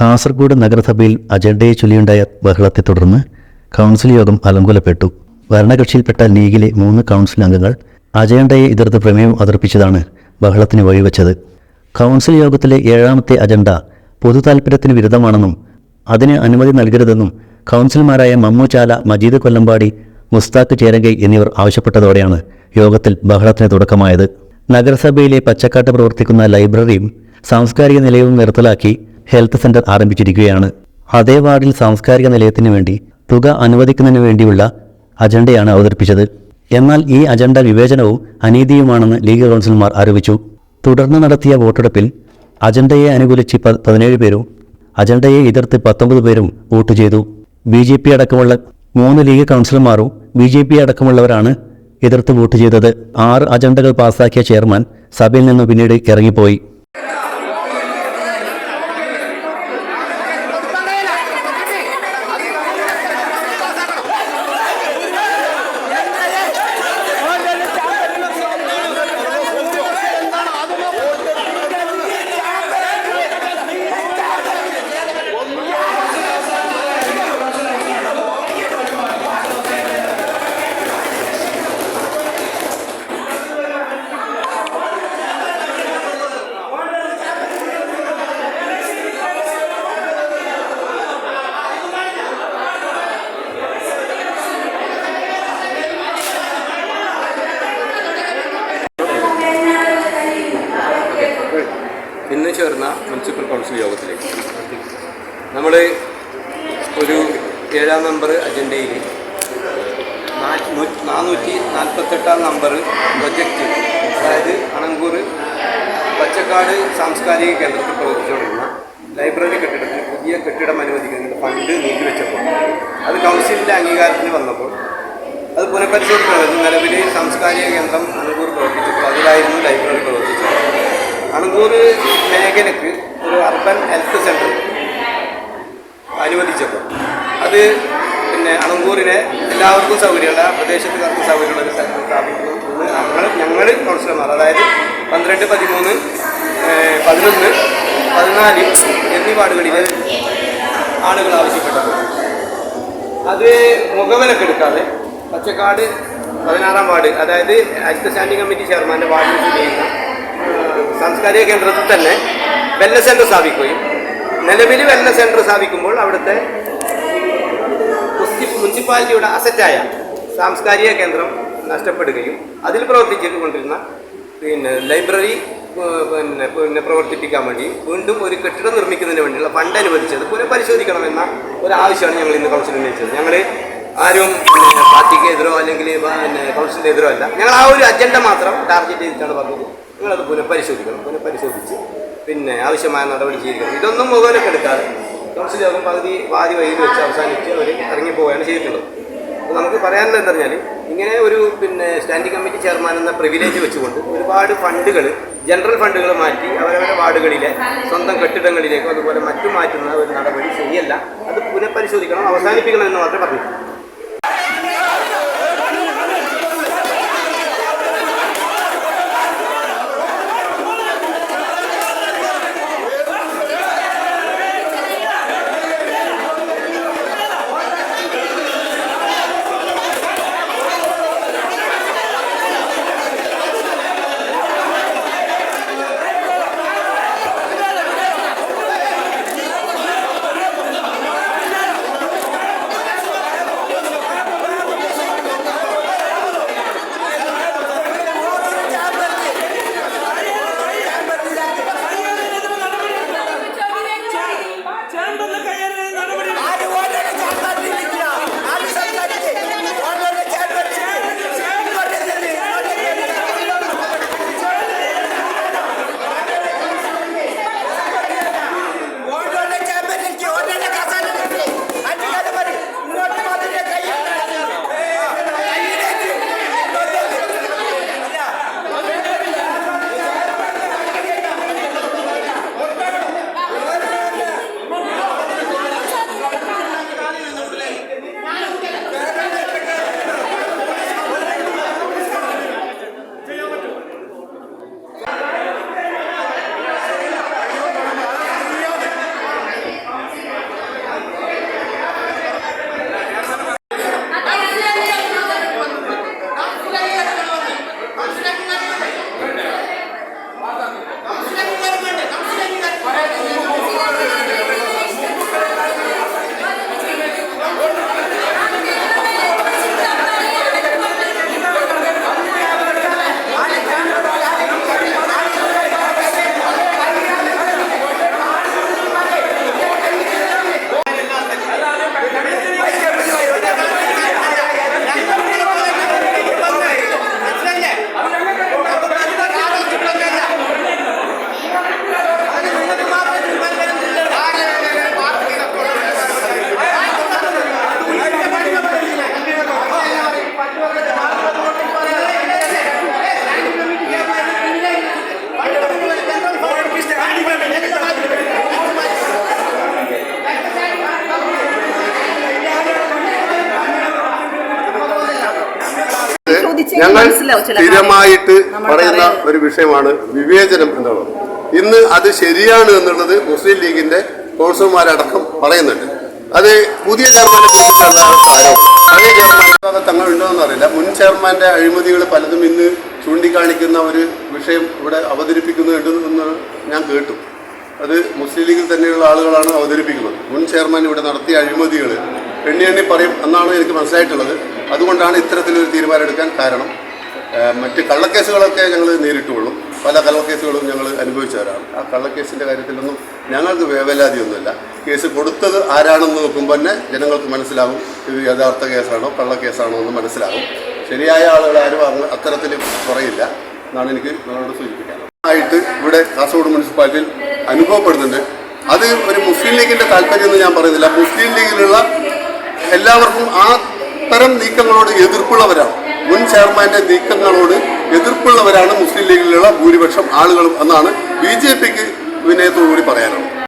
കാസർഗോഡ് നഗരസഭയിൽ അജണ്ടയെ ചൊല്ലിയുണ്ടായ ബഹളത്തെ തുടർന്ന് കൗൺസിൽ യോഗം അലങ്കുലപ്പെട്ടു. ഭരണകക്ഷിയിൽപ്പെട്ട ലീഗിലെ മൂന്ന് കൗൺസിൽ അംഗങ്ങൾ അജണ്ടയെ എതിർത്ത് പ്രമേയം അവതരിപ്പിച്ചതാണ് ബഹളത്തിന് വഴിവെച്ചത്. കൗൺസിൽ യോഗത്തിലെ ഏഴാമത്തെ അജണ്ട പൊതു താൽപ്പര്യത്തിന് വിരുദ്ധമാണെന്നും അതിന് അനുമതി നൽകരുതെന്നും കൗൺസിലർമാരായ മമ്മു ചാല മജീദ് കൊല്ലമ്പാടി മുസ്താഖ് ചേരങ്കൈ എന്നിവർ ആവശ്യപ്പെട്ടതോടെയാണ് യോഗത്തിൽ ബഹളത്തിന് തുടക്കമായത്. നഗരസഭയിലെ പച്ചക്കാട്ട് പ്രവർത്തിക്കുന്ന ലൈബ്രറിയും സാംസ്കാരിക നിലയവും നിർത്തലാക്കി ഹെൽത്ത് സെന്റർ ആരംഭിച്ചിരിക്കുകയാണ്. അതേ വാർഡിൽ സാംസ്കാരിക നിലയത്തിന് വേണ്ടി തുക അനുവദിക്കുന്നതിന് വേണ്ടിയുള്ള അജണ്ടയാണ് അവതരിപ്പിച്ചത്. എന്നാൽ ഈ അജണ്ട വിവേചനവും അനീതിയുമാണെന്ന് ലീഗ് കൗൺസിലർമാർ ആരോപിച്ചു. തുടർന്ന് നടത്തിയ വോട്ടെടുപ്പിൽ അജണ്ടയെ അനുകൂലിച്ച് പതിനേഴ് പേരും അജണ്ടയെ എതിർത്ത് പത്തൊമ്പത് പേരും വോട്ട് ചെയ്തു. ബി ജെ പി അടക്കമുള്ള മൂന്ന് ലീഗ് കൗൺസിലർമാരും ബി ജെ പി അടക്കമുള്ളവരാണ് എതിർത്ത് വോട്ട് ചെയ്തത്. ആറ് അജണ്ടകൾ പാസാക്കിയ ചെയർമാൻ സഭയിൽ നിന്ന് പിന്നീട് ഇറങ്ങിപ്പോയി. ഇന്ന് ചേർന്ന മുനിസിപ്പൽ കൗൺസിൽ യോഗത്തിലേക്ക്. നമ്മൾ ഒരു ഏഴാം നമ്പർ അജണ്ടയിൽ നാനൂറ്റി നാൽപ്പത്തെട്ടാം നമ്പർ പ്രൊജക്റ്റ് അതായത് അണങ്കൂർ പച്ചക്കാട് സാംസ്കാരിക കേന്ദ്രത്തിൽ പ്രവർത്തിച്ചുകൊണ്ടിരുന്ന ലൈബ്രറി കെട്ടിടത്തിന് പുതിയ കെട്ടിടം അനുവദിക്കുന്നതിന് ഫണ്ട് നീക്കിവെച്ചപ്പോൾ അത് കൗൺസിലിന്റെ അംഗീകാരത്തിന് വന്നപ്പോൾ അത് പുനഃപരിശോധിക്കുന്നത് നിലവിൽ സാംസ്കാരിക കേന്ദ്രം അണങ്കൂർ പ്രവർത്തിച്ചപ്പോൾ അതിലായിരുന്നു ലൈബ്രറി പ്രവർത്തിച്ചത്. അണങ്കൂർ മേഖലയ്ക്ക് ഒരു അർബൻ ഹെൽത്ത് സെന്റർ അനുവദിച്ചപ്പോൾ അത് പിന്നെ അണങ്കൂറിനെ എല്ലാവർക്കും സൗകര്യമുള്ള പ്രദേശത്തുകാർക്ക് സൗകര്യമുള്ള ഒരു സ്ഥലത്ത് സ്ഥാപിക്കുന്നു. ഞങ്ങൾ ഞങ്ങൾ കൗൺസിലർമാർ അതായത് പന്ത്രണ്ട് പതിമൂന്ന് പതിനൊന്ന് പതിനാല് എന്നീ വാർഡുകളിലെ ആളുകൾ ആവശ്യപ്പെട്ടത്. അത് മുഖവിലക്കെടുക്കാതെ പച്ചക്കാട് പതിനാറാം വാർഡ് അതായത് ഹരിത സ്റ്റാൻഡിംഗ് കമ്മിറ്റി ചെയർമാന്റെ വാർഡിൽ ചെയ്യുന്ന സാംസ്കാരിക കേന്ദ്രത്തിൽ തന്നെ വെൽനസ് സെന്റർ സ്ഥാപിക്കുകയും നിലവിൽ വെൽനസ് സെന്റർ സ്ഥാപിക്കുമ്പോൾ അവിടുത്തെ മുനിസി- മുനിസിപ്പാലിറ്റിയുടെ അസറ്റായ സാംസ്കാരിക കേന്ദ്രം നഷ്ടപ്പെടുകയും അതിൽ പ്രവർത്തിച്ചുകൊണ്ടിരുന്ന പിന്നെ ലൈബ്രറി പിന്നെ പിന്നെ പ്രവർത്തിപ്പിക്കാൻ വേണ്ടി വീണ്ടും ഒരു കെട്ടിടം നിർമ്മിക്കുന്നതിന് വേണ്ടിയുള്ള ഫണ്ട് അനുവദിച്ചത് പുനഃപരിശോധിക്കണമെന്ന ഒരു ആവശ്യമാണ് ഞങ്ങൾ ഇന്ന് കൗൺസിൽ ഉന്നയിച്ചത്. ഞങ്ങൾ ആരും പാർട്ടിക്ക് എതിരോ അല്ലെങ്കിൽ പിന്നെ കൗൺസിലിന്റെ എതിരോ അല്ല. ഞങ്ങൾ ആ ഒരു അജണ്ട മാത്രം ടാർഗറ്റ് ചെയ്തിട്ടാണ് പറഞ്ഞത്. നിങ്ങളത് പുനഃപരിശോധിക്കണം. പുനഃപരിശോധിച്ച് പിന്നെ ആവശ്യമായ നടപടി സ്വീകരിക്കണം. ഇതൊന്നും മുഖവിലൊക്കെ എടുക്കാതെ കൗൺസിൽ യോഗം പകുതി വാരി വൈകി വെച്ച് അവസാനിച്ച് അവർ ഇറങ്ങിപ്പോവുകയാണ് ചെയ്തിട്ടുള്ളത്. അപ്പോൾ നമുക്ക് പറയാനുള്ളത് എന്താ പറഞ്ഞാൽ ഇങ്ങനെ ഒരു പിന്നെ സ്റ്റാൻഡിംഗ് കമ്മിറ്റി ചെയർമാൻ എന്ന പ്രിവിലേജ് വെച്ചുകൊണ്ട് ഒരുപാട് ഫണ്ടുകൾ ജനറൽ ഫണ്ടുകൾ മാറ്റി അവരവരുടെ വാർഡുകളിലെ സ്വന്തം കെട്ടിടങ്ങളിലേക്കോ അതുപോലെ മറ്റും മാറ്റുന്ന ഒരു നടപടി ശരിയല്ല. അത് പുനഃപരിശോധിക്കണം അവസാനിപ്പിക്കണം എന്ന് മാത്രമേ പറഞ്ഞു ഞങ്ങൾ സ്ഥിരമായിട്ട് പറയുന്ന ഒരു വിഷയമാണ് വിവേചനം എന്നുള്ളത്. ഇന്ന് അത് ശരിയാണ് എന്നുള്ളത് മുസ്ലിം ലീഗിന്റെ കോൺസർമാരടക്കം പറയുന്നുണ്ട്. അത് പുതിയ ചെയർമാനെ കുറിച്ചുള്ള ആരോപണം. പഴയ ചെയർമാൻ തങ്ങൾ ഉണ്ടോയെന്ന് അറിയില്ല. മുൻ ചെയർമാന്റെ അഴിമതികൾ പലതും ഇന്ന് ചൂണ്ടിക്കാണിക്കുന്ന ഒരു വിഷയം ഇവിടെ അവതരിപ്പിക്കുന്നുണ്ട് എന്ന് ഞാൻ കേട്ടു. അത് മുസ്ലിം ലീഗിൽ തന്നെയുള്ള ആളുകളാണ് അവതരിപ്പിക്കുന്നത്. മുൻ ചെയർമാൻ ഇവിടെ നടത്തിയ അഴിമതികൾ എണ്ണി എണ്ണി പറയും എന്നാണ് എനിക്ക് മനസ്സിലായിട്ടുള്ളത്. അതുകൊണ്ടാണ് ഇത്തരത്തിലൊരു തീരുമാനം എടുക്കാൻ കാരണം മറ്റ് കള്ളക്കേസുകളൊക്കെ ഞങ്ങൾ നേരിട്ടുകൊള്ളും. പല കള്ളക്കേസുകളും ഞങ്ങൾ അനുഭവിച്ചവരാണ്. ആ കള്ളക്കേസിന്റെ കാര്യത്തിലൊന്നും ഞങ്ങൾക്ക് വേവലാതിയൊന്നുമില്ല. കേസ് കൊടുത്തത് ആരാണെന്ന് നോക്കുമ്പോൾ തന്നെ ജനങ്ങൾക്ക് മനസ്സിലാകും ഇത് യഥാർത്ഥ കേസാണോ കള്ളക്കേസാണോ എന്ന് മനസ്സിലാകും ശരിയായ ആളുകൾ ആരും അങ്ങ് അത്തരത്തിൽ കുറയില്ല എന്നാണ് എനിക്ക് നിങ്ങളോട് സൂചിപ്പിക്കാനുള്ളത്. ആയിട്ട് ഇവിടെ കാസർഗോഡ് മുനിസിപ്പാലിറ്റിയിൽ അനുഭവപ്പെടുന്നുണ്ട്. അത് ഒരു മുസ്ലിം ലീഗിന്റെ താല്പര്യം എന്ന് ഞാൻ പറയുന്നില്ല. മുസ്ലിം ലീഗിലുള്ള എല്ലാവർക്കും ആ തരം നീക്കങ്ങളോട് എതിർപ്പുള്ളവരാണ്. മുൻ ചെയർമാന്റെ നീക്കങ്ങളോട് എതിർപ്പുള്ളവരാണ് മുസ്ലിം ലീഗിലുള്ള ഭൂരിപക്ഷം ആളുകളും എന്നാണ് ബി ജെ പിക്ക് വിനയത്തോടുകൂടി പറയാനുള്ളത്.